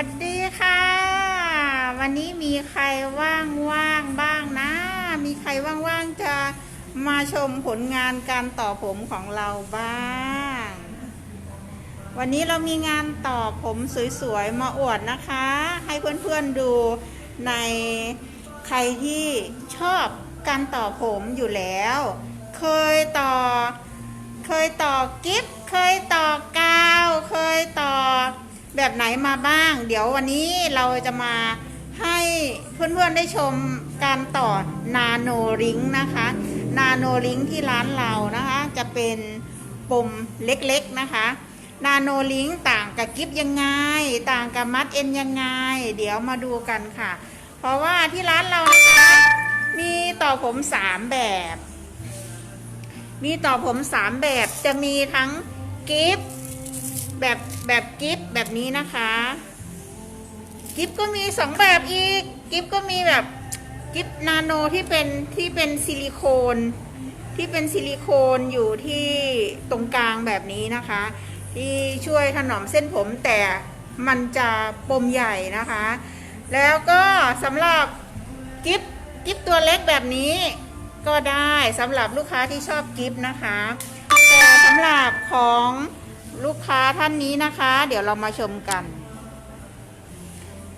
วัสดีค่ะ วันนี้มีใครว่างๆบ้างนะ มีใครว่างๆจะมาชมผลงานการต่อผมของเราบ้าง วันนี้เรามีงานต่อผมสวยๆมาอวดนะคะ ให้เพื่อนๆดูในใครที่ชอบการต่อผมอยู่แล้ว เคยต่อ เคยต่อกิฟเคยต่อกาว เคยต่อ แบบไหนมาบ้าง เดี๋ยววันนี้เราจะมาให้เพื่อนๆได้ชมการต่อนาโนริงนะคะ นาโนริงที่ร้านเรานะคะ จะเป็นปมเล็กๆนะคะ นาโนลิงต่างกับกิฟยังไง ต่างกับมัดเอ็นยังไง เดี๋ยวมาดูกันค่ะ เพราะว่าที่ร้านเรานะคะ มีต่อผมสามแบบ มีต่อผมสามแบบจะมีทั้งกิฟ แบบแบบกิฟแบบนี้นะคะ กิฟก็มีสองแบบอีก กิฟก็มีแบบกิฟนาโนที่เป็นที่เป็นซิลิโคนที่เป็นซิลิโคนอยู่ที่ตรงกลางแบบนี้นะคะ ที่ช่วยถนอมเส้นผมแต่มันจะปมใหญ่นะคะ แล้วก็สำหรับกิฟกิฟตัวเล็กแบบนี้ก็ได้สำหรับลูกค้าที่ชอบกิฟต์นะคะ แต่สำหรับของ ลูกค้าท่านนี้นะคะ เดี๋ยวเรามาชมกัน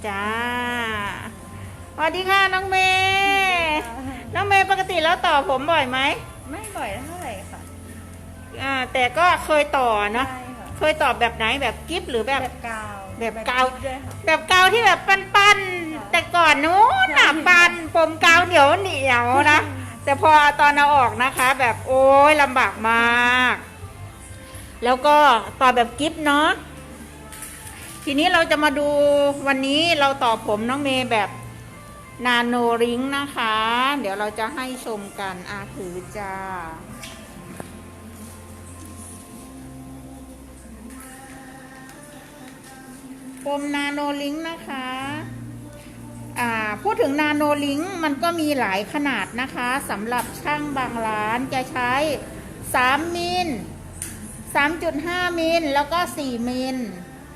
จ้าสวัสดีค่ะน้องเมย์น้องเมย์ปกติแล้วต่อผมบ่อยไหมไม่บ่อยเท่าไหร่ค่ะอ่าแต่ก็เคยต่อเนาะใช่ค่ะเคยต่อแบบไหนแบบกิฟต์หรือแบบ แบบกาวแบบกาวกิ๊ด้วยค่ะ แบบเกาที่แบบปั้นๆ แต่ก่อนนู้นน่ะใช่ปั้นผมเกาเหนียวเหนียวนะ แต่พอตอนเอาออกนะคะ แบบโอ้ยลำบากมาก แล้วก็ต่อแบบกิฟต์เนาะทีนี้เราจะมาดูวันนี้เราต่อผมน้องเมย์แบบนาโนริงนะคะ เดี๋ยวเราจะให้ชมกันอาถือจ้าปมนาโนลิงนะคะพูดถึงนาโนลิงมันก็มีหลายขนาดนะคะสำหรับช่างบางร้านจะใช้ 3มิล 3.5 มิลแล้วก็ 4 มิล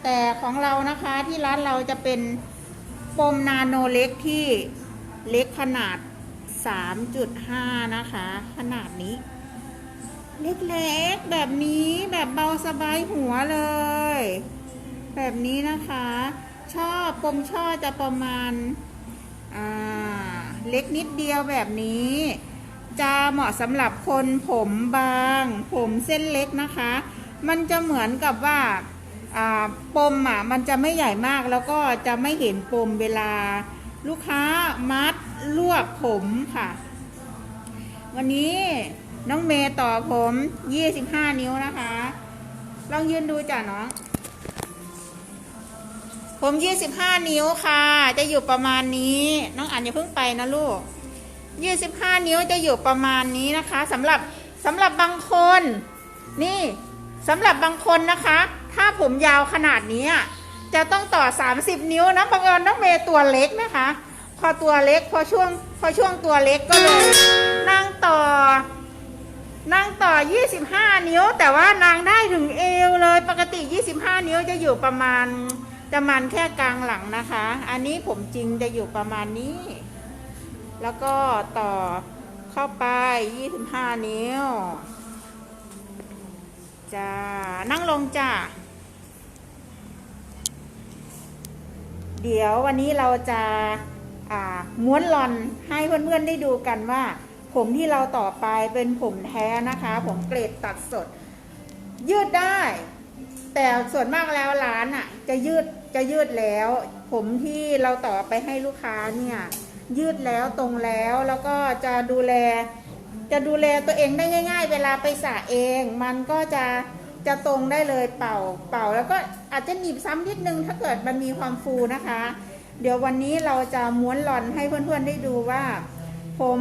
แต่ของเรานะคะที่ร้านเราจะเป็นปมนาโนเล็กที่เล็กขนาด 3.5 นะคะ ขนาดนี้ เล็กๆแบบนี้แบบเบาสบายหัวเลย แบบนี้นะคะช่อปมช่อจะประมาณ อ่า เล็กนิดเดียวแบบนี้ จะเหมาะสำหรับคนผมบาง ผมเส้นเล็กนะคะ มันจะเหมือนกับว่าปมอะมันจะไม่ใหญ่มากแล้วก็จะไม่เห็นปมเวลาลูกค้ามัดลวกผมค่ะ วันนี้น้องเมย์ต่อผม 25 นิ้วนะคะ ลองยืนดูจ้ะน้อง ผม 25 นิ้วค่ะ จะอยู่ประมาณนี้ น้องอ่านอย่าเพิ่งไปนะลูก 25 นิ้วจะอยู่ประมาณนี้นะคะสำหรับสำหรับบางคน นี่สำหรับบางคนนะคะ ถ้าผมยาวขนาดนี้จะต้องต่อ 30 นิ้วนะบังเอิญน้องเมย์ตัวเล็กนะคะ พอตัวเล็กพอช่วงพอช่วงตัวเล็กก็เลยนั่งต่อนางต่อ 25 นิ้ว แต่ว่านางได้ถึงเอวเลยปกติ 25 นิ้วจะอยู่ประมาณจะมันแค่กลางหลังนะคะ อันนี้ผมจริงจะอยู่ประมาณนี้ แล้วก็ต่อเข้าไป 25 นิ้วจ้านั่งลงจ้าเดี๋ยววันนี้เราจะม้วนลอนให้เพื่อนๆได้ดูกันว่า ผมที่เราต่อไปเป็นผมแท้นะคะ ผมเกรดตัดสด ยืดได้ แต่ส่วนมากแล้วร้านอะ จะยืดจะยืดแล้ว ผมที่เราต่อไปให้ลูกค้าเนี่ย ยืดแล้วตรงแล้วแล้วก็จะดูแล จะดูแลตัวเองได้ง่าย ๆ เวลาไปสระเอง มันก็จะจะตรงได้เลยเป่าเป่า แล้วก็อาจจะหนีบซ้ำนิดนึงถ้าเกิดมันมีความฟูนะคะ เดี๋ยววันนี้เราจะม้วนหลอนให้เพื่อนๆได้ดูว่า ผม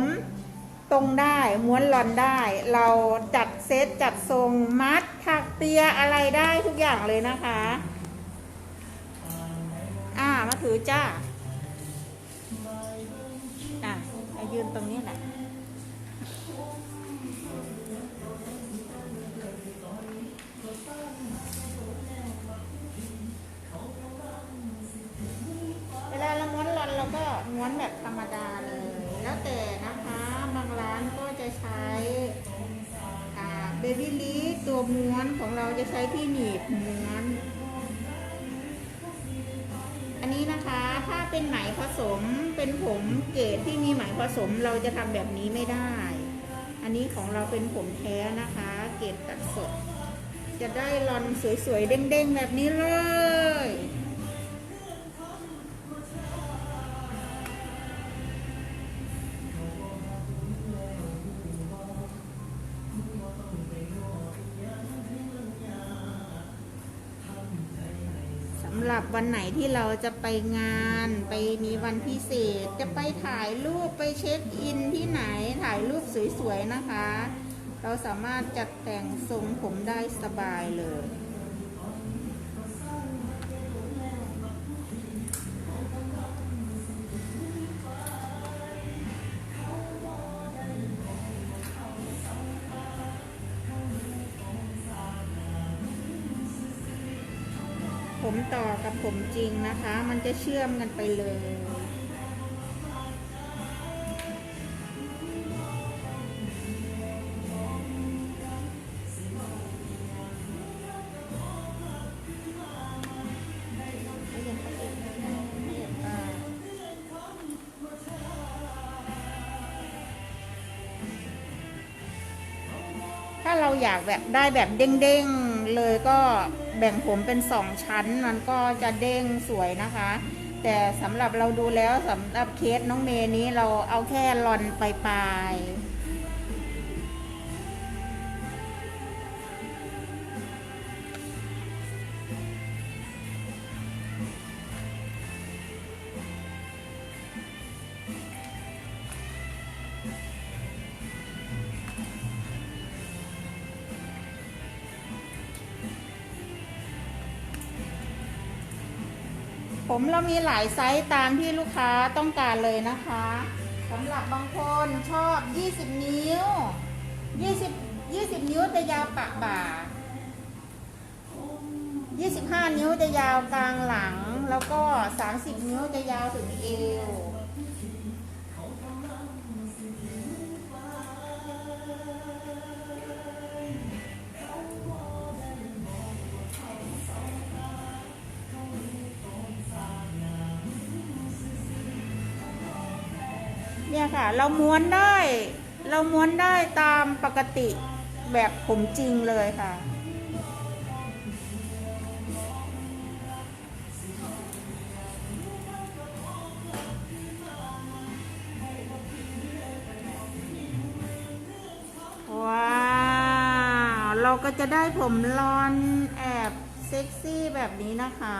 ตรงได้ม้วนหลอนได้ เราจัดเซตจัดทรงมัดถักเปียอะไรได้ทุกอย่างเลยนะคะ อ่ามาถือจ้า ยืนตรงนี้แหละเวลาเราม้วนรอนเราก็ม้วนแบบธรรมดาเลย แล้วแต่นะคะ บางร้านก็จะใช้เบบี้ลีตัวม้วนของเราจะใช้ที่หนีบม้วน เป็นไหมผสมเป็นผมเกรดที่มีไหมผสมเราจะทำแบบนี้ไม่ได้ อันนี้ของเราเป็นผมแท้นะคะ เกรดตัดสด จะได้รอนสวยๆเด้งๆแบบนี้เลยำหรับวันไหนที่เราจะไปงานไปมีวันพิเศษ จะไปถ่ายรูปไปเช็คอินที่ไหนถ่ายรูปสวยๆนะคะ เราสามารถจัดแต่งทรงผมได้สบายเลย ผมต่อกับผมจริงนะคะ มันจะเชื่อมกันไปเลยถ้าเราอยากแบบได้แบบเด้งๆเลยก็ แบ่งผมเป็นสองชั้นมันก็จะเด้งสวยนะคะ แต่สำหรับเราดูแล้วสำหรับเคสน้องเมย์นี้เราเอาแค่รอนปลายๆ ผมเรามีหลายไซส์ตามที่ลูกค้าต้องการเลยนะคะสำหรับบางคนชอบ 20 นิ้ว 20 20 นิ้วจะยาวปะบ่า 25 นิ้วจะยาวกลางหลัง แล้วก็ 30 นิ้วจะยาวถึงเอว ค่ะ เราม้วนได้ เราม้วนได้ตามปกติแบบผมจริงเลยค่ะว้าวเราก็จะได้ผมลอนแอบเซ็กซี่แบบนี้นะคะ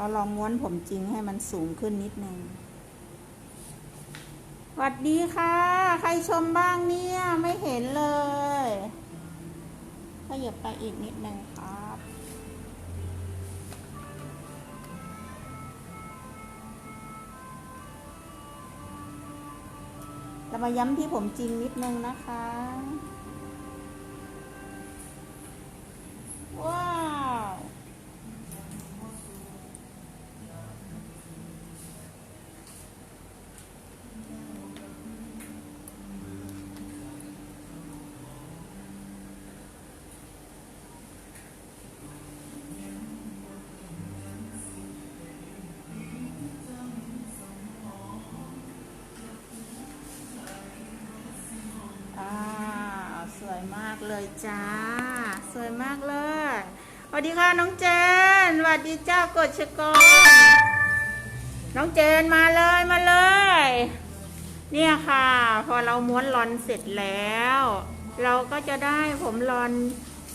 เราลองม้วนผมจริงให้มันสูงขึ้นนิดนึงสวัสดีค่ะ ใครชมบ้างเนี่ย ไม่เห็นเลยขยับไปอีกนิดนึงครับ เรามาย้ำที่ผมจริงนิดนึงนะคะ ว้าวอ่า เลยจ้า สวยมากเลยสวัสดีค่ะน้องเจนสวัสดีเจ้ากดชกรน้องเจนมาเลยมาเลย เนี่ยค่ะ พอเราม้วนรอนเสร็จแล้ว เราก็จะได้ผมรอน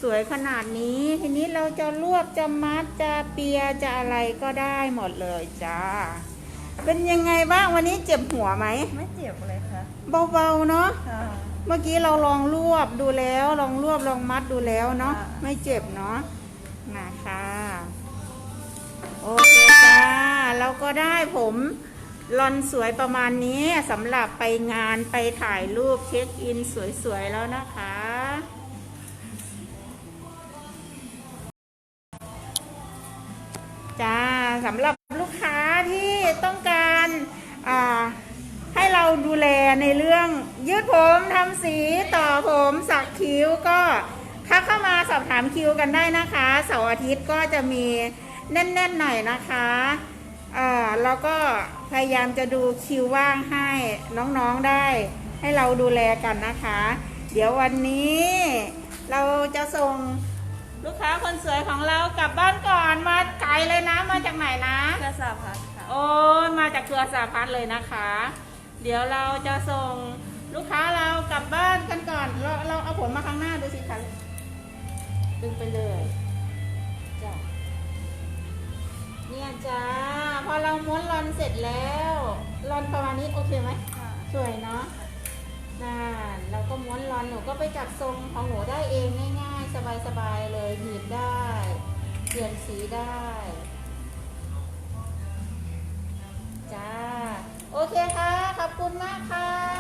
สวยขนาดนี้ ทีนี้เราจะรวบจะมัดจะเปียจะอะไรก็ได้หมดเลยจ้าเป็นยังไงบ้างวันนี้เจ็บหัวไหมไม่เจ็บเลยค่ะ เบาๆเนาะค่ะ เมื่อกี้เราลองรวบดูแล้ว ลองรวบลองมัดดูแล้วเนาะค่ะไม่เจ็บเนาะนะคะโอเคจ้าก็ได้ผมลอนสวยประมาณนี้สำหรับไปงานไปถ่ายรูปเช็คอินสวยๆแล้วนะคะจ้าสำหรับลูกค้าที่ต้องการอ่าให้เรา ดูแลในเรื่องยืดผมทำสีต่อผมสักคิ้วก็ทักเข้ามาสอบถามคิวกันได้นะคะเสาร์อาทิตย์ก็จะมีแน่นๆหน่อยนะคะอ่าแล้วก็พยายามจะดูคิวว่างให้น้องๆได้ ให้เราดูแลกันนะคะ เดี๋ยววันนี้ เราจะส่งลูกค้าคนสวยของเรากลับบ้านก่อนมาไกลเลยนะมาจากไหนนะกระสาพัดค่ะ โอ้ยมาจากเครือสาพัฒน์เลยนะคะ เดี๋ยวเราจะส่งลูกค้าเรากลับบ้านกันก่อน เราเราเอาผมมาข้างหน้าดูสิคะดึงไปเลยจ้ะเนี่ยจ้าพอเราม้วนรอนเสร็จแล้วรอนประมาณนี้โอเคไหมค่ะสวยเนาะน่าเราก็ม้วนรอนหนูก็ไปจัดทรงของหนูได้เองง่าย ๆ สบายๆเลยหนีบได้ เปลี่ยนสีได้ ขอบคุณมากค่ะ